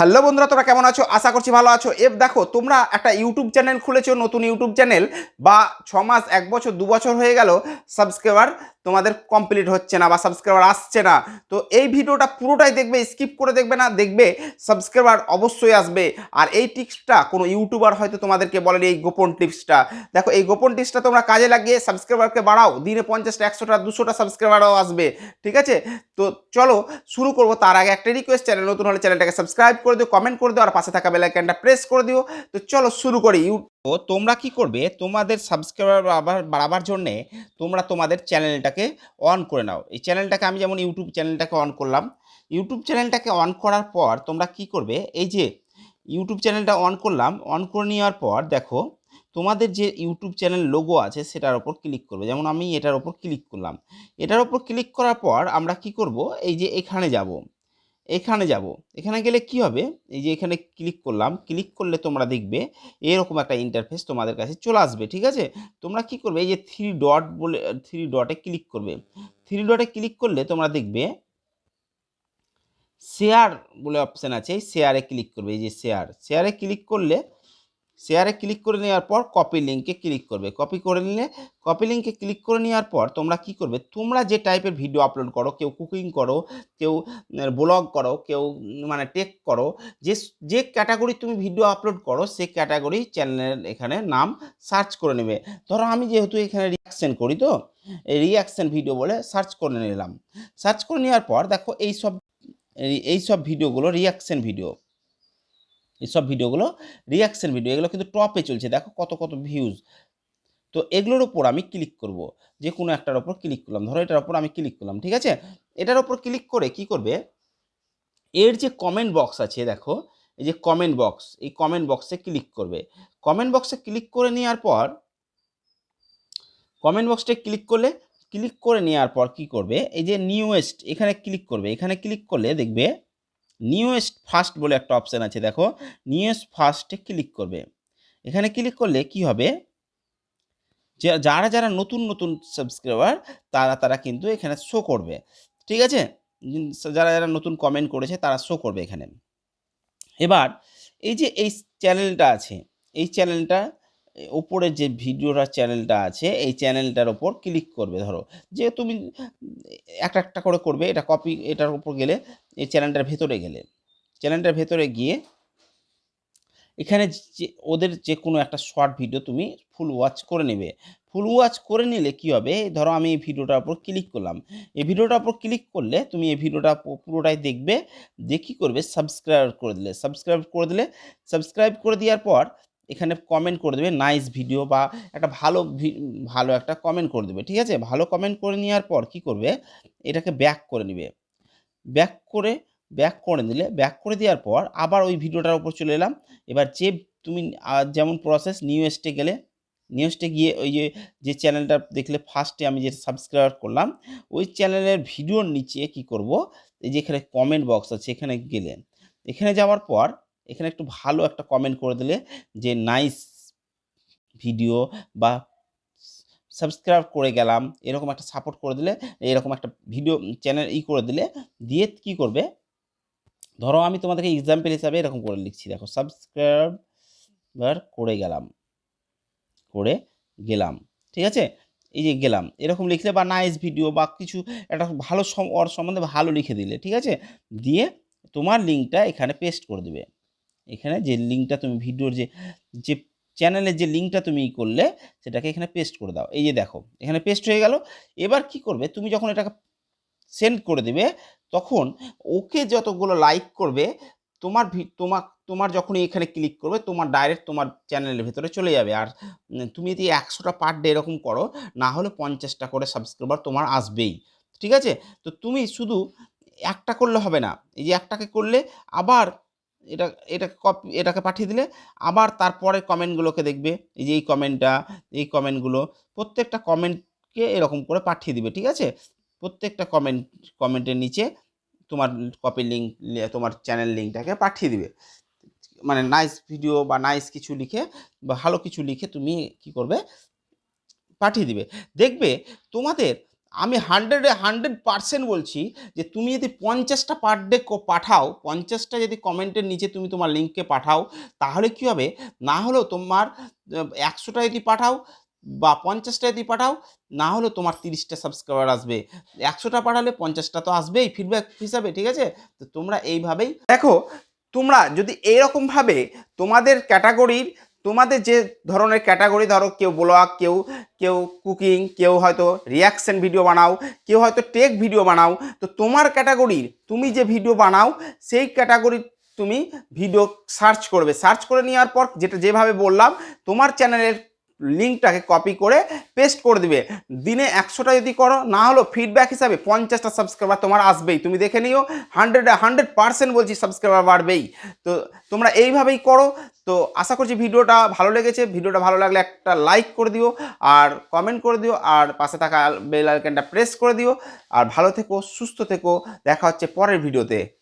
Hello বন্ধুরা, তোমরা কেমন আছো? আশা করছি ভালো আছো। এব দেখো, তোমরা একটা ইউটিউব চ্যানেল খুলেছো, নতুন ইউটিউব চ্যানেল, বা ছ মাস, এক বছর, দু বছর হয়ে গেল সাবস্ক্রাইবার তোমাদের কমপ্লিট হচ্ছে না, বা সাবস্ক্রাইবার আসছে না। তো এই ভিডিওটা পুরোটাই দেখবে স্কিপ করে দেখবে না, দেখবে সাবস্ক্রাইবার অবশ্যই আসবে। আর এই টিপসটা কোনো ইউটিউবার হয়তো তোমাদেরকে বলেন, এই গোপন টিপসটা দেখো, এই গোপন টিপসটা তোমরা কাজে লাগিয়ে সাবস্ক্রাইবারকে বাড়াও। দিনে পঞ্চাশটা একশোটা দুশোটা সাবস্ক্রাইবারও আসবে। ঠিক আছে? তো চলো, শুরু করব। তার আগে একটা রিকোয়েস্ট চ্যানেল নতুন হলে চ্যানেলটাকে সাবস্ক্রাইব করে দিও কমেন্ট করে দিও, আর পাশে থাকা বেল আইকনটা প্রেস করে দিও। তো চলো শুরু করি ইউ তো তোমরা কি করবে, তোমাদের সাবস্ক্রাইবার বাড়াবার জন্যে তোমরা তোমাদের চ্যানেলটাকে অন করে নাও। এই চ্যানেলটাকে আমি যেমন ইউটিউব চ্যানেলটাকে অন করলাম, ইউটিউব চ্যানেলটাকে অন করার পর তোমরা কি করবে, এই যে ইউটিউব চ্যানেলটা অন করলাম অন করে নেওয়ার পর দেখো, তোমাদের যে ইউটিউব চ্যানেল লোগো আছে সেটার ওপর ক্লিক করবে। যেমন আমি এটার ওপর ক্লিক করলাম। এটার ওপর ক্লিক করার পর আমরা কি করব, এই যে এখানে যাব। এখানে যাব। এখানে গেলে কি হবে? এই যে এখানে ক্লিক করলাম ক্লিক করলে তোমরা দেখবে এরকম একটা ইন্টারফেস তোমাদের কাছে চলে আসবে, ঠিক আছে? তোমরা কি করবে? এই যে থ্রি ডট বলে থ্রি ডটে ক্লিক করবে। থ্রি ডটে ক্লিক করলে তোমরা দেখবে শেয়ার বলে অপশান আছে, এই শেয়ারে ক্লিক করবে। এই যে শেয়ার শেয়ারে ক্লিক করলে শেয়ারে ক্লিক করে নেওয়ার পর কপি লিঙ্কে ক্লিক করবে। কপি করে নিলে কপি লিঙ্কে ক্লিক করে নেওয়ার পর তোমরা কি করবে? তোমরা যে টাইপের ভিডিও আপলোড করো, কেউ কুকিং করো, কেউ ব্লগ করো, কেউ মানে টেক করো, যে যে ক্যাটাগরি তুমি ভিডিও আপলোড করো সে ক্যাটাগরি চ্যানেলের এখানে নাম সার্চ করে নেবে। ধরো আমি যেহেতু এখানে রিয়াকশন করি তো রিয়াকশন ভিডিও বলে সার্চ করে নিলাম। সার্চ করে নেওয়ার পর দেখো এই সব এই সব ভিডিওগুলো রিয়াকশন ভিডিও এইসব ভিডিওগুলো রিয়াকশন ভিডিও এগুলো কিন্তু টপে চলছে। দেখো কত কত ভিউজ তো এগুলোর ওপর আমি ক্লিক করব। যে কোনো একটার ওপর ক্লিক করলাম। ধরো এটার ওপর আমি ক্লিক করলাম, ঠিক আছে? এটার ওপর ক্লিক করে কি করবে? এর যে কমেন্ট বক্স আছে, দেখো, এই যে কমেন্ট বক্স এই কমেন্ট বক্সে ক্লিক করবে। কমেন্ট বক্সে ক্লিক করে নেওয়ার পর কমেন্ট বক্সটা ক্লিক করলে ক্লিক করে নেওয়ার পর কি করবে? এই যে নিউয়েস্ট এখানে ক্লিক করবে। এখানে ক্লিক করলে দেখবে নিউয়েস্ট ফার্স্ট বলে একটা অপশান আছে, দেখো। নিউয়েস্ট ফার্স্টে ক্লিক করবে। এখানে ক্লিক করলে কি হবে? যারা যারা নতুন নতুন সাবস্ক্রাইবার তারা তারা কিন্তু এখানে শো করবে। ঠিক আছে? যারা যারা নতুন কমেন্ট করেছে, তারা শো করবে এখানে। এবার, এই যে এই চ্যানেলটা আছে, এই চ্যানেলটা ওপরে যে ভিডিওটার চ্যানেলটা আছে, এই চ্যানেলটার ওপর ক্লিক করবে, ধরো। যে তুমি একটা একটা করে করবে, এটা কপি, এটার উপর গেলে এই চ্যানেলটার ভেতরে গেলে। চ্যানেলটার ভেতরে গিয়ে এখানে যে, ওদের যে কোনো একটা শর্ট ভিডিও তুমি ফুল ওয়াচ করে নেবে। ফুল ওয়াচ করে নিলে কি হবে? ধরো আমি এই ভিডিওটার উপর ক্লিক করলাম। এই ভিডিওটার উপর ক্লিক করলে তুমি এই ভিডিওটা পুরোটাই দেখবে কী করবে? সাবস্ক্রাইব করে দিলে। সাবস্ক্রাইব করে দিলে, সাবস্ক্রাইব করে দেওয়ার পর এখানে কমেন্ট করে দেবে নাইস ভিডিও বা একটা ভালো ভালো একটা কমেন্ট করে দেবে, ঠিক আছে? ভালো কমেন্ট করে নেওয়ার পর কি করবে? এটাকে ব্যাক করে নেবে। ব্যাক করে ব্যাক করে দিলে ব্যাক করে দেওয়ার পর আবার ওই ভিডিওটার উপর চলে এলাম। এবার যে তুমি যেমন প্রসেস নিউজটে গেলে নিউজটে গিয়ে ওই যে যে চ্যানেলটা দেখলে ফার্স্টে আমি যে সাবস্ক্রাইব করলাম, ওই চ্যানেলের ভিডিওর নিচে কি করব? এই যে এখানে কমেন্ট বক্স আছে, এখানে গেলে। এখানে যাওয়ার পর এখানে একটু ভালো একটা কমেন্ট করে দিলে যে, নাইস ভিডিও বা, সাবস্ক্রাইব করে গেলাম এরকম একটা সাপোর্ট করে দিলে, এরকম একটা ভিডিও চ্যানেল ই করে দিলে, দিয়ে কি করবে? ধরো আমি তোমাদেরকে এক্সাম্পল হিসাবে এরকম করে লিখছি, দেখো, সাবস্ক্রাইবার করে গেলাম করে গেলাম ঠিক আছে? এই যে, গেলাম এরকম লিখলে বা, নাইস ভিডিও বা, কিছু একটা ভালো ওর সম্বন্ধে ভালো লিখে দিলে, ঠিক আছে? দিয়ে তোমার লিঙ্কটা এখানে পেস্ট করে দেবে। এখানে যে লিঙ্কটা তুমি ভিডিওর যে যে চ্যানেলের যে লিঙ্কটা তুমি ই করলে, সেটাকে এখানে পেস্ট করে দাও। এই যে দেখো, এখানে পেস্ট হয়ে গেল। এবার কি করবে? তুমি যখন এটাকে সেন্ড করে দেবে, তখন ওকে যতগুলো লাইক করবে, তোমার তোমার তোমার যখন এখানে ক্লিক করবে, তোমার ডাইরেক্ট তোমার চ্যানেলের ভেতরে চলে যাবে। আর তুমি যদি একশোটা পার ডে এরকম করো, না হলে পঞ্চাশটা করে সাবস্ক্রাইবার তোমার আসবেই। ঠিক আছে? তো তুমি শুধু একটা করলে হবে না। এই যে একটাকে করলে, আবার এটা এটা কপি এটাকে পাঠিয়ে দিলে আবার তারপরে কমেন্টগুলোকে দেখবে। এই যে এই কমেন্টটা এই কমেন্টগুলো প্রত্যেকটা কমেন্টকে এরকম করে পাঠিয়ে দিবে, ঠিক আছে? প্রত্যেকটা কমেন্ট কমেন্টের নিচে তোমার কপি লিঙ্ক তোমার চ্যানেল লিঙ্কটাকে পাঠিয়ে দিবে। মানে নাইস ভিডিও বা নাইস কিছু লিখে বা ভালো কিছু লিখে তুমি কি করবে? পাঠিয়ে দিবে। দেখবে তোমাদের আমি হান্ড্রেডে হান্ড্রেড পার্সেন্ট বলছি যে তুমি যদি পঞ্চাশটা পার ডে পাঠাও, পঞ্চাশটা যদি কমেন্টের নিচে তুমি তোমার লিঙ্ককে পাঠাও, তাহলে কী হবে? না হলেও তোমার একশোটা যদি পাঠাও বা পঞ্চাশটা যদি পাঠাও, না হলেও তোমার তিরিশটা সাবস্ক্রাইবার আসবে। একশোটা পাঠালে পঞ্চাশটা তো আসবেই ফিডব্যাক হিসাবে, ঠিক আছে? তো তোমরা এইভাবেই দেখো, তোমরা যদি এইরকমভাবে তোমাদের ক্যাটাগরির তোমাদের যে ধরনের ক্যাটাগরি ধরো কেউ ব্লগ, কেউ কেউ কুকিং কেউ হয়তো রিয়াকশন ভিডিও বানাও, কেউ হয়তো টেক ভিডিও বানাও, তো তোমার ক্যাটাগরির তুমি যে ভিডিও বানাও, সেই ক্যাটাগরির তুমি ভিডিও সার্চ করবে। সার্চ করে নেওয়ার পর যেটা যেভাবে বললাম, তোমার চ্যানেলের লিঙ্কটাকে কপি করে পেস্ট করে দিবে। দিনে একশোটা যদি করো, না হলো ফিডব্যাক হিসাবে পঞ্চাশটা সাবস্ক্রাইবার তোমার আসবেই। তুমি দেখে নিও হান্ড্রেড হান্ড্রেড পার্সেন্ট বলছি সাবস্ক্রাইবার বাড়বেই। তো তোমরা এইভাবেই করো। তো আশা করছি ভিডিওটা ভালো লেগেছে। ভিডিওটা ভালো লাগলে একটা লাইক করে দিও, আর কমেন্ট করে দিও, আর পাশে থাকা বেল আইকনটা প্রেস করে দিও। আর ভালো থেকো, সুস্থ থেকো। দেখা হচ্ছে পরের ভিডিওতে।